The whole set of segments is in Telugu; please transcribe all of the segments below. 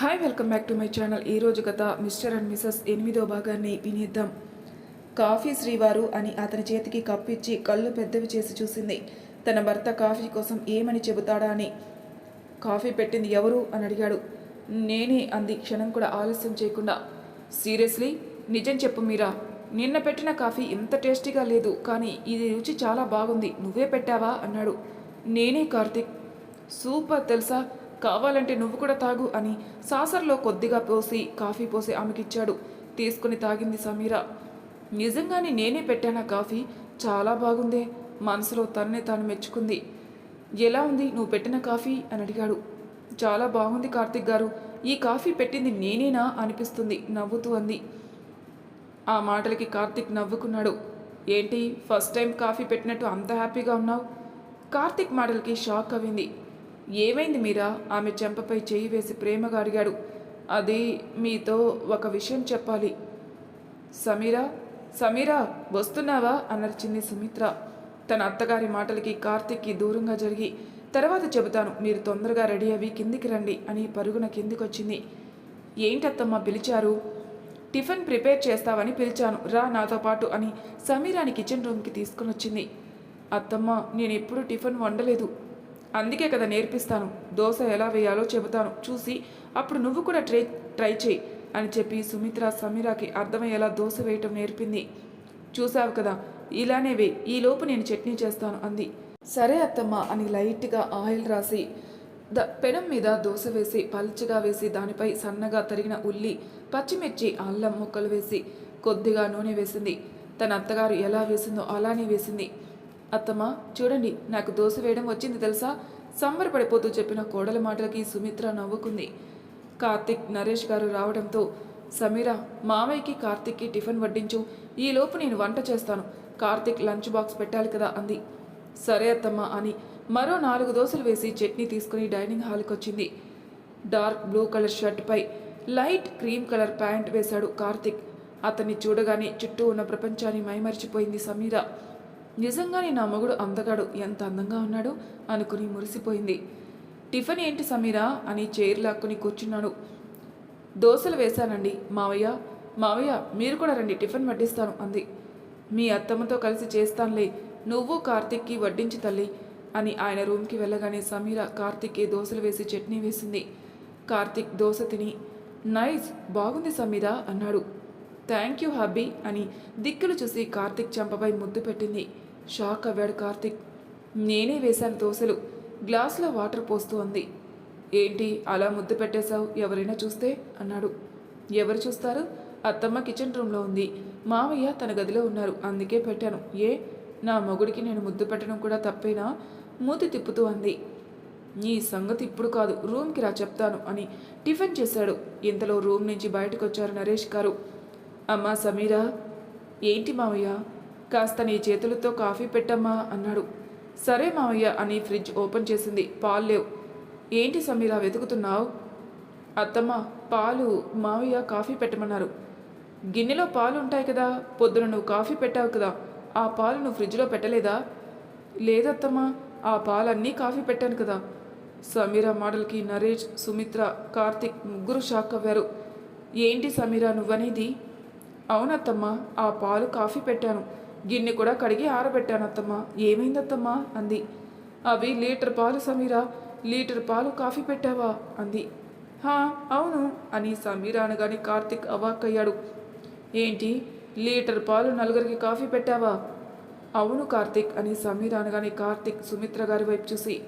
Hi welcome back to my channel ఈరోజు కథ మిస్టర్ అండ్ మిసెస్ ఎనిమిదో భాగాన్ని వినిద్దాం. కాఫీ శ్రీవారు అని అతని చేతికి కప్పు ఇచ్చి కళ్ళు పెద్దవి చేసి చూసింది. తన భర్త కాఫీ కోసం ఏమని చెబుతాడా అని. కాఫీ పెట్టింది ఎవరు అని అడిగాడు. నేనే అంది క్షణం కూడా ఆలస్యం చేయకుండా. సీరియస్లీ? నిజం చెప్పు మీరా. నిన్న పెట్టిన కాఫీ ఇంత టేస్టీగా లేదు కానీ ఇది రుచి చాలా బాగుంది. నువ్వే పెట్టావా? అన్నాడు. నేనే కార్తిక్. సూపర్ తెలుసా? కావాలంటే నువ్వు కూడా తాగు అని సాసర్లో కొద్దిగా పోసి కాఫీ పోసి ఆమెకిచ్చాడు. తీసుకుని తాగింది సమీర. నిజంగానే నేనే పెట్టానా కాఫీ? చాలా బాగుందే. మనసులో తన్నే తాను మెచ్చుకుంది. ఎలా ఉంది నువ్వు పెట్టిన కాఫీ? అని అడిగాడు. చాలా బాగుంది కార్తిక్ గారు. ఈ కాఫీ పెట్టింది నేనేనా? అనిపిస్తుంది. నవ్వుతూ అంది. ఆ మాటలకి కార్తిక్ నవ్వుకున్నాడు. ఏంటి ఫస్ట్ టైం కాఫీ పెట్టినట్టు అంత హ్యాపీగా ఉన్నావు? కార్తిక్ మాటలకి షాక్ అయింది ఏమైంది మీరా? ఆమె చెంపపై చేయి వేసి ప్రేమగా అడిగాడు. అది మీతో ఒక విషయం చెప్పాలి. సమీరా సమీరా వస్తున్నావా? అనర్చింది సుమిత్ర. తన అత్తగారి మాటలకి కార్తిక్కి దూరంగా జరిగి తర్వాత చెబుతాను మీరు తొందరగా రెడీ అవి కిందికి రండి అని పరుగున కిందికొచ్చింది. ఏంటత్తమ్మ పిలిచారు? టిఫిన్ ప్రిపేర్ చేస్తావని పిలిచాను రా నాతో పాటు అని సమీరాని కిచెన్ రూమ్కి తీసుకుని వచ్చింది అత్తమ్మ నేను ఎప్పుడూ టిఫిన్ వండలేదు. అందుకే కదా నేర్పిస్తాను. దోశ ఎలా వేయాలో చెబుతాను. చూసి అప్పుడు నువ్వు కూడా ట్రై ట్రై చేయి అని చెప్పి సుమిత్ర సమీరాకి అర్థమయ్యేలా దోశ వేయటం నేర్పింది. చూసావు కదా ఇలానే వే ఈలోపు నేను చట్నీ చేస్తాను అంది. సరే అత్తమ్మ అని లైట్గా ఆయిల్ రాసి ద పెనం మీద దోశ వేసి పల్చగా వేసి దానిపై సన్నగా తరిగిన ఉల్లి పచ్చిమిర్చి అల్లం ముక్కలు వేసి కొద్దిగా నూనె వేసింది. తన అత్తగారు ఎలా వేసిందో అలానే వేసింది. అత్తమ్మ చూడండి నాకు దోశ వేయడం వచ్చింది తెలుసా? సంబరపడిపోతూ చెప్పిన కోడల మాటలకి సుమిత్ర నవ్వుకుంది. కార్తిక్ నరేష్ గారు రావడంతో సమీర మామయ్యకి కార్తిక్కి టిఫిన్ వడ్డించు ఈలోపు నేను వంట చేస్తాను. కార్తిక్ లంచ్ బాక్స్ పెట్టాలి కదా అంది. సరే అత్తమ్మ అని మరో నాలుగు దోశలు వేసి చట్నీ తీసుకుని డైనింగ్ హాల్కి వచ్చింది. డార్క్ బ్లూ కలర్ షర్ట్పై లైట్ క్రీమ్ కలర్ ప్యాంట్ వేశాడు కార్తిక్. అతన్ని చూడగానే చుట్టూ ఉన్న ప్రపంచాన్ని మైమరిచిపోయింది సమీర. నిజంగానే నా మొగుడు అందగాడు ఎంత అందంగా ఉన్నాడు? అనుకుని మురిసిపోయింది. టిఫిన్ ఏంటి సమీరా? అని చైర్ లాక్కుని కూర్చున్నాడు. దోశలు వేశానండి మావయ్య. మావయ్య మీరు కూడా రండి టిఫిన్ వడ్డిస్తాను అంది. మీ అత్తమ్మతో కలిసి చేస్తానులే నువ్వు కార్తిక్కి వడ్డించి తల్లి అని ఆయన రూమ్కి వెళ్ళగానే సమీర కార్తిక్కి దోశలు వేసి చట్నీ వేసింది. కార్తిక్ దోశ తిని నైస్ బాగుంది సమీర అన్నాడు. థ్యాంక్ యూ హబ్బీ అని దిక్కులు చూసి కార్తిక్ చంపపై ముద్దు పెట్టింది. షాక్ అవ్వాడు కార్తిక్. నేనే వేశాను దోశలు. గ్లాస్లో వాటర్ పోస్తూ అంది. ఏంటి అలా ముద్దు పెట్టేశావు? ఎవరైనా చూస్తే? అన్నాడు. ఎవరు చూస్తారు? అత్తమ్మ కిచెన్ రూమ్లో ఉంది. మావయ్య తన గదిలో ఉన్నారు. అందుకే పెట్టాను. ఏ? నా మొగుడికి నేను ముద్దు పెట్టడం కూడా తప్పేనా? మూతి తిప్పుతూ అంది. నీ సంగతి ఇప్పుడు కాదు. రూమ్కి రా చెప్తాను అని టిఫిన్ చేశాడు. ఇంతలో రూమ్ నుంచి బయటకు వచ్చారు నరేష్ గారు. అమ్మా సమీరా. ఏంటి మావయ్య? కాస్త నీ చేతులతో కాఫీ పెట్టమ్మా అన్నాడు. సరే మావయ్య అని ఫ్రిడ్జ్ ఓపెన్ చేసింది. పాలు లేవు. ఏంటి సమీరా వెతుకుతున్నావు? అత్తమ్మ పాలు మావయ్య కాఫీ పెట్టమన్నారు. గిన్నెలో పాలు ఉంటాయి కదా పొద్దున నువ్వు కాఫీ పెట్టావు కదా ఆ పాలు నువ్వు ఫ్రిడ్జ్లో పెట్టలేదా? లేదత్తమ్మా ఆ పాలన్నీ కాఫీ పెట్టాను కదా. సమీరా మోడల్కి నరేష్ సుమిత్ర కార్తిక్ ముగ్గురు షాక్ అవ్వారు. ఏంటి సమీరా నువ్వనేది? అవునత్తమ్మా ఆ పాలు కాఫీ పెట్టాను. గిన్నె కూడా కడిగి ఆరబెట్టాను అత్తమ్మా ఏమైందత్తమ్మా? అంది. అవి లీటర్ పాలు సమీరా లీటర్ పాలు కాఫీ పెట్టావా? అంది. హా అవును అని సమీరా అనగానే కార్తిక్ అవాక్కయ్యాడు. ఏంటి? లీటర్ పాలు నలుగురికి కాఫీ పెట్టావా? అవును కార్తిక్ అని సమీర అనగానే కార్తిక్ సుమిత్ర గారి వైపు చూసి.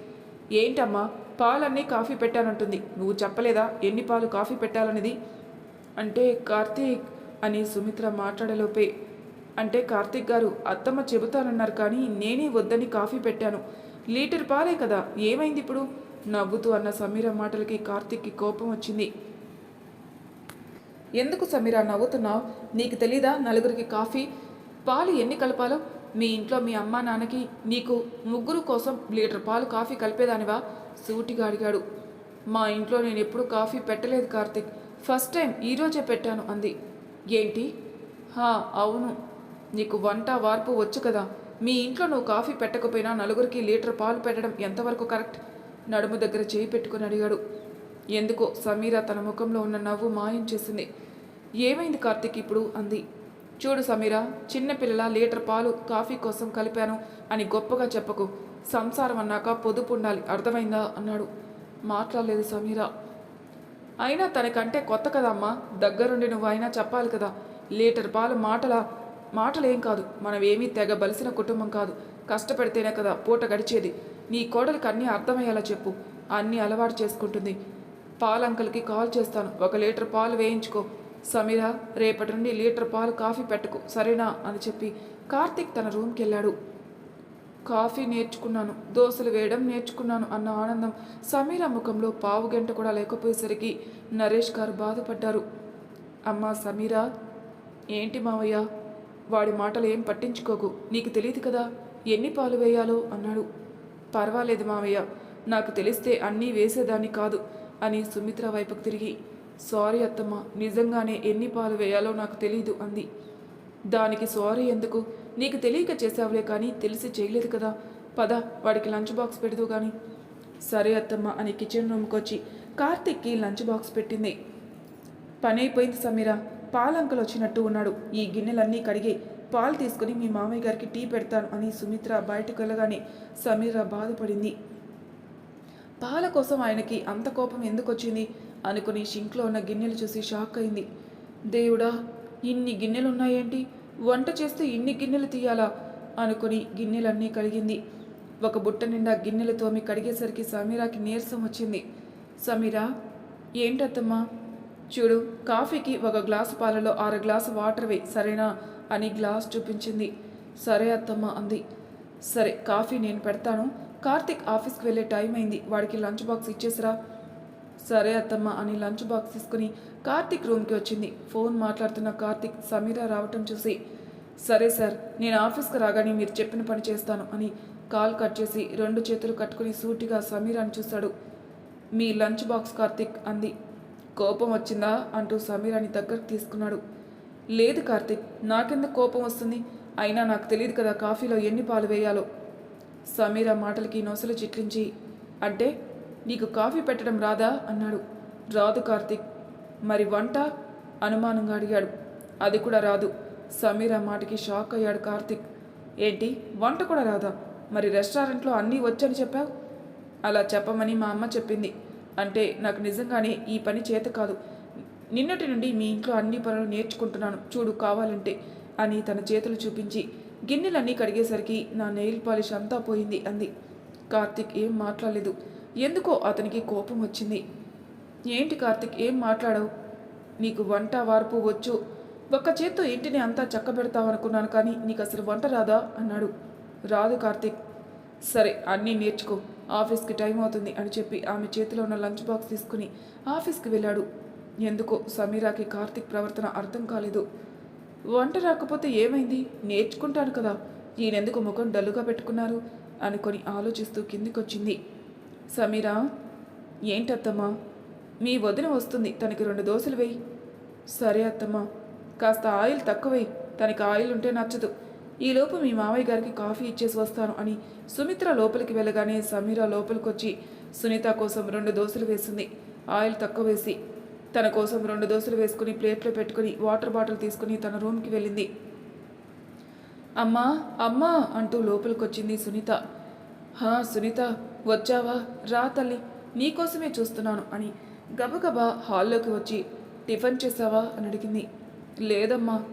ఏంటమ్మా పాలన్నీ కాఫీ పెట్టానంటుంది. నువ్వు చెప్పలేదా ఎన్ని పాలు కాఫీ పెట్టాలనేది? అంటే కార్తీక్ అని సుమిత్ర మాట్లాడలోపే అంటే కార్తిక్ గారు అత్తమ్మ చెబుతానన్నారు కానీ నేనే వద్దని కాఫీ పెట్టాను. లీటర్ పాలే కదా ఏమైంది ఇప్పుడు? నవ్వుతూ అన్న సమీర మాటలకి కార్తీక్కి కోపం వచ్చింది. ఎందుకు సమీరా నవ్వుతున్నావు? నీకు తెలీదా నలుగురికి కాఫీ? పాలు ఎన్ని కలపాలో? మీ ఇంట్లో మీ అమ్మా నాన్నకి నీకు ముగ్గురు కోసం లీటర్ పాలు కాఫీ కలిపేదానివా? సూటిగా అడిగాడు. మా ఇంట్లో నేను ఎప్పుడు కాఫీ పెట్టలేదు కార్తిక్. ఫస్ట్ టైం ఈరోజే పెట్టాను అంది. ఏంటి? హా అవును. నీకు వంట వార్పు వచ్చు కదా. మీ ఇంట్లో నువ్వు కాఫీ పెట్టకపోయినా నలుగురికి లీటర్ పాలు పెట్టడం ఎంతవరకు కరెక్ట్? నడుము దగ్గర చేయి పెట్టుకుని అడిగాడు. ఎందుకో సమీర తన ముఖంలో ఉన్న నవ్వు మాయం చేసింది. ఏమైంది కార్తీక్ ఇప్పుడు? అంది. చూడు సమీర చిన్నపిల్లల లీటర్ పాలు కాఫీ కోసం కలిపాను అని గొప్పగా చెప్పకు. సంసారం అన్నాక పొదుపు ఉండాలి. అర్థమైందా? అన్నాడు. మాట్లాడలేదు సమీర. అయినా తనకంటే కొత్త కదమ్మా దగ్గరుండి నువ్వు అయినా చెప్పాలి కదా. లీటర్ పాలు మాటలా మాటలేం కాదు. మనం ఏమీ తెగ బలిసిన కుటుంబం కాదు. కష్టపడితేనే కదా పూట గడిచేది. నీ కోడలికి అన్నీ అర్థమయ్యేలా చెప్పు. అన్నీ అలవాటు చేసుకుంటుంది. పాలంకల్కి కాల్ చేస్తాను. ఒక లీటర్ పాలు వేయించుకో. సమీర రేపటి నుండి లీటర్ పాలు కాఫీ పెట్టుకో. సరేనా? అని చెప్పి కార్తీక్ తన రూమ్కి వెళ్ళాడు కాఫీ నేర్చుకున్నాను. దోశలు వేయడం నేర్చుకున్నాను అన్న ఆనందం సమీర ముఖంలో పావు గంట కూడా లేకపోయేసరికి నరేష్ గారు బాధపడ్డారు. అమ్మా సమీరా! ఏంటి మావయ్య? వాడి మాటలు ఏం పట్టించుకోకు. నీకు తెలియదు కదా ఎన్ని పాలు వేయాలో అన్నాడు. పర్వాలేదు మావయ్య నాకు తెలిస్తే అన్నీ వేసేదాన్ని కాదు అని సుమిత్ర వైపుకు తిరిగి. సారీ అత్తమ్మ నిజంగానే ఎన్ని పాలు వేయాలో నాకు తెలియదు అంది. దానికి సారీ ఎందుకు? నీకు తెలియక చేసావులే కానీ తెలిసి చేయలేదు కదా. పద వాడికి లంచ్ బాక్స్ పెడదు కానీ సరే అత్తమ్మ అని కిచెన్ రూమ్కి వచ్చి కార్తిక్కి లంచ్ బాక్స్ పెట్టింది. పని అయిపోయింది సమీర. పాలంకలు వచ్చినట్టు ఉన్నాడు ఈ గిన్నెలన్నీ కడిగి పాలు తీసుకుని మీ మామయ్య గారికి టీ పెడతాను అని సుమిత్ర బయటకు వెళ్ళగానే సమీర బాధపడింది. పాల కోసం ఆయనకి అంత కోపం ఎందుకు వచ్చింది అనుకుని షింక్లో ఉన్న గిన్నెలు చూసి షాక్ అయింది. దేవుడా ఇన్ని గిన్నెలు ఉన్నాయేంటి వంట చేస్తే ఇన్ని గిన్నెలు తీయాలా? అనుకుని గిన్నెలన్నీ కడిగింది. ఒక బుట్ట నిండా గిన్నెలు తోమి కడిగేసరికి సమీరాకి నీరసం వచ్చింది. సమీరా ఏంటత్తమ్మా? చూడు కాఫీకి ఒక గ్లాసు పాలలో అర గ్లాసు వాటర్ వేయి సరేనా? అని గ్లాస్ చూపించింది. సరే అత్తమ్మ అంది. సరే కాఫీ నేను పెడతాను. కార్తిక్ ఆఫీస్కి వెళ్ళే టైం అయింది. వాడికి లంచ్ బాక్స్ ఇచ్చేసిరా? సరే అత్తమ్మ అని లంచ్ బాక్స్ తీసుకుని కార్తిక్ రూమ్కి వచ్చింది. ఫోన్ మాట్లాడుతున్న కార్తిక్ సమీర రావటం చూసి సరే సార్ నేను ఆఫీస్కి రాగానే మీరు చెప్పిన పని చేస్తాను అని కాల్ కట్ చేసి రెండు చేతులు కట్టుకుని సూటిగా సమీరాని చూశాడు. మీ లంచ్ బాక్స్ కార్తిక్ అంది. కోపం వచ్చిందా అంటూ సమీరాని దగ్గరకు తీసుకున్నాడు. లేదు కార్తిక్ నాకెందుకు కోపం వస్తుంది? అయినా నాకు తెలియదు కదా కాఫీలో ఎన్ని పాలు వేయాలో. సమీర మాటలకి నొసలు చిట్లించి అంటే నీకు కాఫీ పెట్టడం రాదా? అన్నాడు. రాదు కార్తిక్. మరి వంట? అనుమానంగా అడిగాడు. అది కూడా రాదు. సమీర మాటకి షాక్ అయ్యాడు కార్తిక్. ఏంటి? వంట కూడా రాదా? మరి రెస్టారెంట్లో అన్నీ వచ్చని చెప్పావు? అలా చెప్పమని మా అమ్మ చెప్పింది. అంటే నాకు నిజంగానే ఈ పని చేత కాదు. నిన్నటి నుండి మీ ఇంట్లో అన్ని పనులు నేర్చుకుంటున్నాను. చూడు కావాలంటే అని తన చేతులు చూపించి గిన్నెలన్నీ కడిగేసరికి నా నెయిల్ పాలిష్ అంతా పోయింది అంది. కార్తిక్ ఏం మాట్లాడలేదు. ఎందుకో అతనికి కోపం వచ్చింది. ఏంటి కార్తిక్ ఏం మాట్లాడవు? నీకు వంట వార్పు వచ్చు. ఒక్క చేత్తో ఇంటిని అంతా చక్కబెడతావనుకున్నాను కానీ నీకు అసలు వంట రాదా? అన్నాడు. రాదు కార్తిక్. సరే అన్నీ నేర్చుకో. ఆఫీస్కి టైం అవుతుంది అని చెప్పి ఆమె చేతిలో ఉన్న లంచ్ బాక్స్ తీసుకుని ఆఫీస్కి వెళ్ళాడు. ఎందుకో సమీరాకి కార్తిక్ ప్రవర్తన అర్థం కాలేదు. వంట రాకపోతే ఏమైంది? నేర్చుకుంటాను కదా. ఈయనెందుకు ముఖం డల్లుగా పెట్టుకున్నారు? అనుకొని ఆలోచిస్తూ కిందికొచ్చింది. సమీరా ఏంటత్తమ్మా? మీ వదిన వస్తుంది. తనకి రెండు దోశలు వేయి. సరే అత్తమ్మా. కాస్త ఆయిల్ తక్కువై తనకి ఆయిల్ ఉంటే నచ్చదు. ఈలోపు మీ మావయ్య గారికి కాఫీ ఇచ్చేసి వస్తాను అని సుమిత్ర లోపలికి వెళ్ళగానే సమీర లోపలికొచ్చి సునీత కోసం రెండు దోశలు వేసింది. ఆయిల్ తక్కువ వేసి తన కోసం రెండు దోశలు వేసుకుని ప్లేట్లో పెట్టుకుని వాటర్ బాటిల్ తీసుకుని తన రూమ్కి వెళ్ళింది. అమ్మా అమ్మా అంటూ లోపలికొచ్చింది సునీత. హా సునీత వచ్చావా? రా తల్లి నీకోసమే చూస్తున్నాను అని గబగబా హాల్లోకి వచ్చి టిఫిన్ చేసావా? అని అడిగింది. లేదమ్మా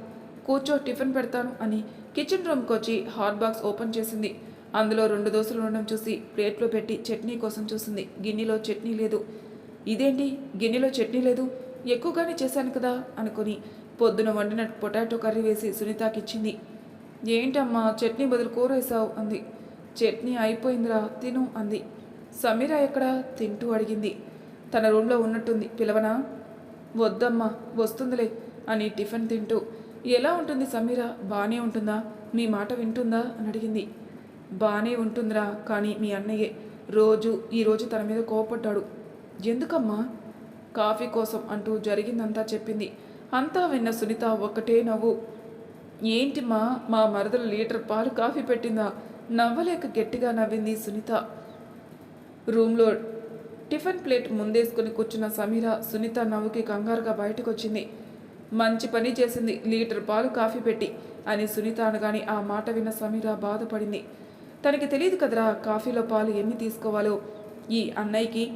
కూర్చో టిఫిన్ పెడతాను అని కిచెన్ రూమ్కి వచ్చి హాట్ బాక్స్ ఓపెన్ చేసింది. అందులో రెండు దోశలు ఉండడం చూసి ప్లేట్లో పెట్టి చట్నీ కోసం చూసింది. గిన్నెలో చట్నీ లేదు. ఇదేంటి? గిన్నెలో చట్నీ లేదు? ఎక్కువగానే చేశాను కదా అనుకుని పొద్దున వండిన పొటాటో కర్రీ వేసి సునీతకి ఇచ్చింది. ఏంటమ్మా చట్నీ బదులు కూర వేసావు అంది. చట్నీ అయిపోయిందిరా తిను అంది. సమీర ఎక్కడ? తింటూ అడిగింది. తన రూమ్లో ఉన్నట్టుంది. పిలవనా? వద్దమ్మా వస్తుందిలే అని టిఫిన్ తింటూ ఎలా ఉంటుంది సమీర? బాగానే ఉంటుందా? మీ మాట వింటుందా? అని అడిగింది. బాగానే ఉంటుందిరా కానీ మీ అన్నయ్యే రోజు ఈరోజు తన మీద కోపడ్డాడు. ఎందుకమ్మా? కాఫీ కోసం అంటూ జరిగిందంతా చెప్పింది. అంతా విన్న సునీత ఒక్కటే నవ్వు. ఏంటిమ్మా మా మరదలు లీటర్ పాలు కాఫీ పెట్టిందా? నవ్వలేక గట్టిగా నవ్వింది సునీత. రూమ్లో టిఫిన్ ప్లేట్ ముందేసుకుని కూర్చున్న సమీర సునీత నవ్వుకి కంగారుగా బయటకు వచ్చింది మంచి పని చేసింది. లీటర్ పాలు కాఫీ పెట్టి అని సునీత అనగానే ఆ మాట విన్న సమీర బాధపడింది. తనకి తెలియదు కదరా కాఫీలో పాలు ఎన్ని తీసుకోవాలో. ఈ అన్నయ్యకి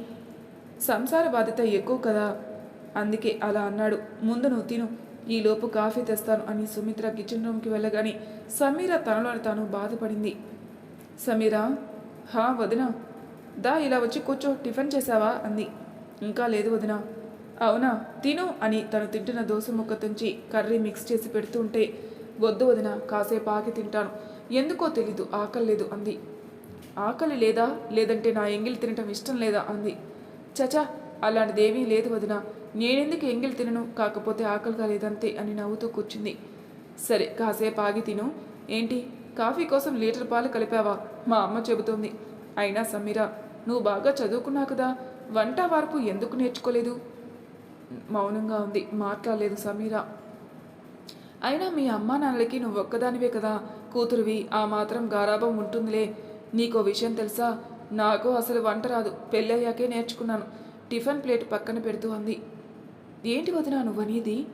సంసార బాధ్యత ఎక్కువ కదా. అందుకే అలా అన్నాడు. ముందు నువ్వు తిను. ఈలోపు కాఫీ తెస్తాను అని సుమిత్ర కిచెన్ రూమ్కి వెళ్ళగానే సమీర తనలోని తాను బాధపడింది. సమీరా హా వదినా దా ఇలా వచ్చి కూర్చో టిఫిన్ చేసావా? అంది. ఇంకా లేదు వదినా అవునా? తిను అని తను తింటున్న దోశ ముక్క తుంచి కర్రీ మిక్స్ చేసి పెడుతుంటే వద్దు వదిన కాసేపు ఆగి తింటాను. ఎందుకో తెలీదు ఆకలి లేదు అంది. ఆకలి లేదా? లేదంటే నా ఎంగిల్ తినటం ఇష్టం లేదా? అంది. చచా అలాంటిదేమీ లేదు వదిన. నేనెందుకు ఎంగిల్ తినను? కాకపోతే ఆకలిగా లేదంతే అని నవ్వుతూ కూర్చుంది. సరే కాసేపు ఆగి తిను. ఏంటి? కాఫీ కోసం లీటర్ పాలు కలిపావా? మా అమ్మ చెబుతోంది. అయినా సమీరా నువ్వు బాగా చదువుకున్నావు కదా. వంట వార్పు ఎందుకు నేర్చుకోలేదు? మౌనంగా ఉంది. మాట్లాడలేదు సమీరా. అయినా మీ అమ్మా నాన్నలకి నువ్వు ఒక్కదానివే కదా కూతురువి. ఆ మాత్రం గారాభం ఉంటుందిలే. నీకో విషయం తెలుసా? నాకు అసలు వంట రాదు. పెళ్ళయ్యాకే నేర్చుకున్నాను. టిఫిన్ ప్లేట్ పక్కన పెడుతూ అంది. ఏంటి వదినా నువ్వనేది?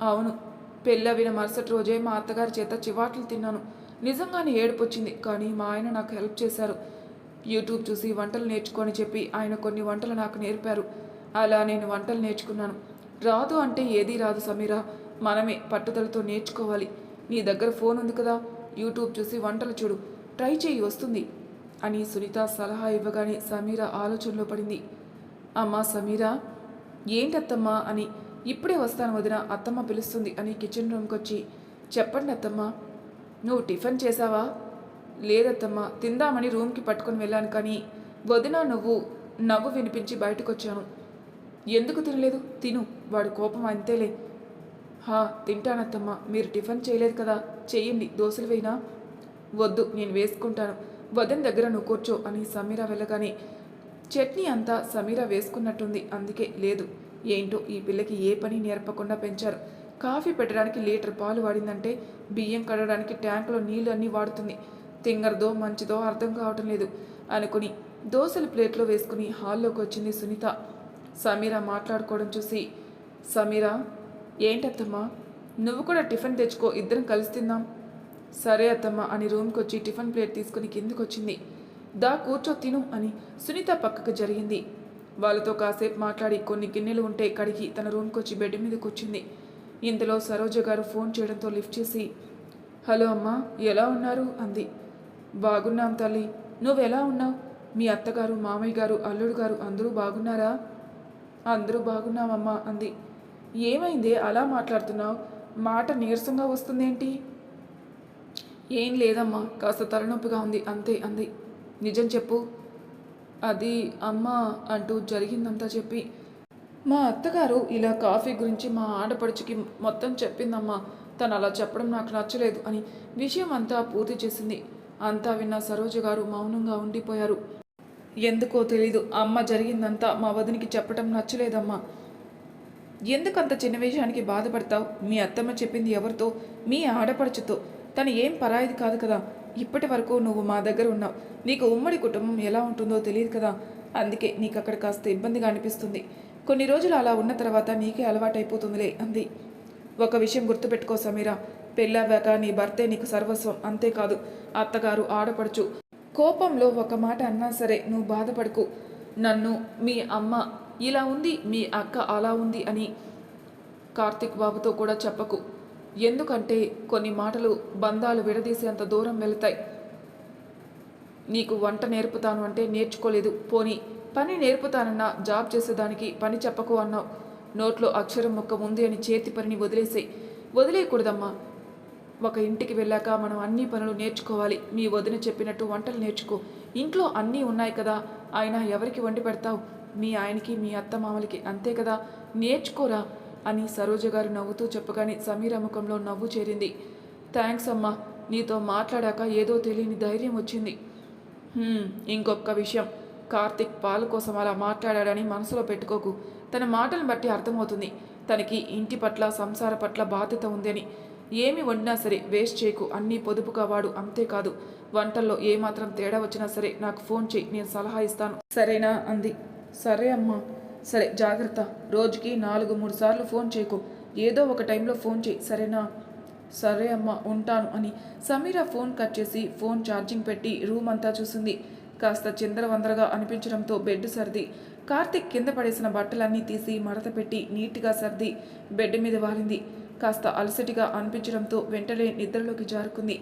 అవును. పెళ్ళవిన మరుసటి రోజే మా అత్తగారి చేత చివాట్లు తిన్నాను. నిజంగానే ఏడుపొచ్చింది. కానీ మా ఆయన నాకు హెల్ప్ చేశారు. యూట్యూబ్ చూసి వంటలు నేర్చుకొని చెప్పి ఆయన కొన్ని వంటలు నాకు నేర్పారు. అలా నేను వంటలు నేర్చుకున్నాను. రాదు అంటే ఏదీ రాదు సమీరా. మనమే పట్టుదలతో నేర్చుకోవాలి. నీ దగ్గర ఫోన్ ఉంది కదా యూట్యూబ్ చూసి వంటలు చూడు. ట్రై చేయి వస్తుంది. అని సునీత సలహా ఇవ్వగానే సమీర ఆలోచనలో పడింది. అమ్మా సమీరా ఏంటత్తమ్మా అని. ఇప్పుడే వస్తాను వదిన అత్తమ్మ పిలుస్తుంది అని కిచెన్ రూమ్కి వచ్చి చెప్పండి అత్తమ్మ నువ్వు టిఫిన్ చేసావా లేదత్తమ్మ తిందామని రూమ్కి పట్టుకొని వెళ్ళాను కానీ వదిన నువ్వు నవ్వు వినిపించి బయటకు వచ్చాను ఎందుకు తినలేదు? తిను. వాడు కోపం అంతేలే. హా తింటానత్తమ్మ. మీరు టిఫిన్ చేయలేదు కదా. చెయ్యండి. దోశలు వేయినా? వద్దు. నేను వేసుకుంటాను. వదిన దగ్గర నువ్వు కూర్చో అని సమీర వెళ్ళగానే చట్నీ అంతా సమీర వేసుకున్నట్టుంది. అందుకే లేదు. ఏంటో ఈ పిల్లకి ఏ పని నేర్పకుండా పెంచారు. కాఫీ పెట్టడానికి లీటర్ పాలు వాడిందంటే బియ్యం కడగడానికి ట్యాంకులో నీళ్ళు అన్నీ వాడుతుంది. తింగరదో మంచిదో అర్థం కావటం లేదు అనుకుని దోశలు ప్లేట్లో వేసుకుని హాల్లోకి వచ్చింది సునీత. సమీర మాట్లాడుకోవడం చూసి సమీర ఏంటత్తమ్మా? నువ్వు కూడా టిఫిన్ తెచ్చుకో ఇద్దరం కలిసి తిందాం. సరే అత్తమ్మ అని రూమ్కి వచ్చి టిఫిన్ ప్లేట్ తీసుకుని కిందికి వచ్చింది దా కూర్చో తిను అని సునీత పక్కకు జరిగింది. వాళ్ళతో కాసేపు మాట్లాడి కొన్ని గిన్నెలు ఉంటే కడిగి తన రూమ్కి వచ్చి బెడ్ మీద కూర్చుంది. ఇంతలో సరోజ గారు ఫోన్ చేయడంతో లిఫ్ట్ చేసి హలో అమ్మా ఎలా ఉన్నారు? అంది. బాగున్నాం తల్లి. నువ్వెలా ఉన్నావు? మీ అత్తగారు మామయ్య గారు అల్లుడు గారు అందరూ బాగున్నారా? అందరూ బాగున్నామమ్మా అంది. ఏమైంది? అలా మాట్లాడుతున్నావు? మాట నీరసంగా వస్తుందేంటి? ఏం లేదమ్మా కాస్త తలనొప్పిగా ఉంది అంతే అంది. నిజం చెప్పు. అది అమ్మ అంటూ జరిగిందంతా చెప్పి. మా అత్తగారు ఇలా కాఫీ గురించి మా ఆడపడుచుకి మొత్తం చెప్పిందమ్మా. తను అలా చెప్పడం నాకు నచ్చలేదు అని విషయం అంతా పూర్తి చేసింది. అంతా విన్న సరోజ గారు మౌనంగా ఉండిపోయారు. ఎందుకో తెలీదు. అమ్మ జరిగిందంతా మా వదినికి చెప్పటం నచ్చలేదమ్మా. ఎందుకంత చిన్న విషయానికి బాధపడతావు? మీ అత్తమ్మ చెప్పింది ఎవరితో? మీ ఆడపడుచుతో? తను ఏం పరాయిది కాదు కదా. ఇప్పటి వరకు నువ్వు మా దగ్గర ఉన్నావు. నీకు ఉమ్మడి కుటుంబం ఎలా ఉంటుందో తెలియదు కదా. అందుకే నీకు అక్కడ కాస్త ఇబ్బందిగా అనిపిస్తుంది. కొన్ని రోజులు అలా ఉన్న తర్వాత నీకే అలవాటైపోతుందిలే అంది. ఒక విషయం గుర్తుపెట్టుకో సమీరా. పెళ్ళవ్వాక నీ భర్తే నీకు సర్వస్వం అంతేకాదు. అత్తగారు ఆడపడుచు కోపంలో ఒక మాట అన్నా సరే నువ్వు బాధపడకు. నన్ను మీ అమ్మ ఇలా ఉంది మీ అక్క అలా ఉంది అని కార్తిక్ బాబుతో కూడా చెప్పకు. ఎందుకంటే కొన్ని మాటలు బంధాలు విడదీసేంత దూరం వెళతాయి. నీకు వంట నేర్పుతాను అంటే నేర్చుకోలేదు. పోనీ పని నేర్పుతానన్నా జాబ్ చేసేదానికి పని చెప్పకు అన్నావు. నోట్లో అక్షరం ముక్క ఉంది అని చేతి పనిని వదిలేసే వదిలేయకూడదమ్మా. ఒక ఇంటికి వెళ్ళాక మనం అన్ని పనులు నేర్చుకోవాలి. మీ వదిన చెప్పినట్టు వంటలు నేర్చుకో. ఇంట్లో అన్నీ ఉన్నాయి కదా. ఆయన ఎవరికి వండి పెడతావు? మీ ఆయనకి మీ అత్త మామలకి అంతే కదా. నేర్చుకోరా అని సరోజ గారు నవ్వుతూ చెప్పగానే సమీర ముఖంలో నవ్వు చేరింది. థ్యాంక్స్ అమ్మా. నీతో మాట్లాడాక ఏదో తెలియని ధైర్యం వచ్చింది. ఇంకొక విషయం. కార్తిక్ పాల కోసం అలా మాట్లాడాడని మనసులో పెట్టుకోకు. తన మాటలను బట్టి అర్థమవుతుంది. తనకి ఇంటి పట్ల సంసార పట్ల బాధ్యత ఉందని. ఏమి వండినా సరే వేస్ట్ చేయకు. అన్నీ పొదుపుగా వాడు. అంతేకాదు వంటల్లో ఏమాత్రం తేడా వచ్చినా సరే నాకు ఫోన్ చేయి. నేను సలహా ఇస్తాను. సరేనా? అంది. సరే అమ్మా. సరే జాగ్రత్త. రోజుకి నాలుగు మూడు సార్లు ఫోన్ చేయకు. ఏదో ఒక టైంలో ఫోన్ చేయి. సరేనా? సరే అమ్మా ఉంటాను అని సమీర ఫోన్ కట్ చేసి ఫోన్ ఛార్జింగ్ పెట్టి రూమ్ అంతా చూసింది. కాస్త చిందరవందరగా అనిపించడంతో బెడ్ సర్ది. కార్తిక్ కింద పడేసిన బట్టలన్నీ తీసి మడత పెట్టి నీట్గా సర్ది. బెడ్ మీద వాలింది కాస్త అలసటిగా అనిపించడంతో వెంటనే నిద్రలోకి జారుకుంది.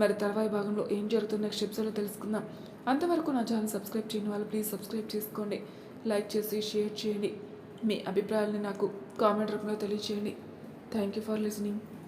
మరి తర్వాయి భాగంలో ఏం జరుగుతుందో నెక్స్ట్ ఎపిసోడ్లో తెలుసుకుందాం. అంతవరకు నా ఛానల్ సబ్స్క్రైబ్ చేయని వాళ్ళు ప్లీజ్ సబ్స్క్రైబ్ చేసుకోండి. లైక్ చేసి షేర్ చేయండి. మీ అభిప్రాయాలని నాకు కామెంట్ రూపంలో తెలియచేయండి. Thank you for listening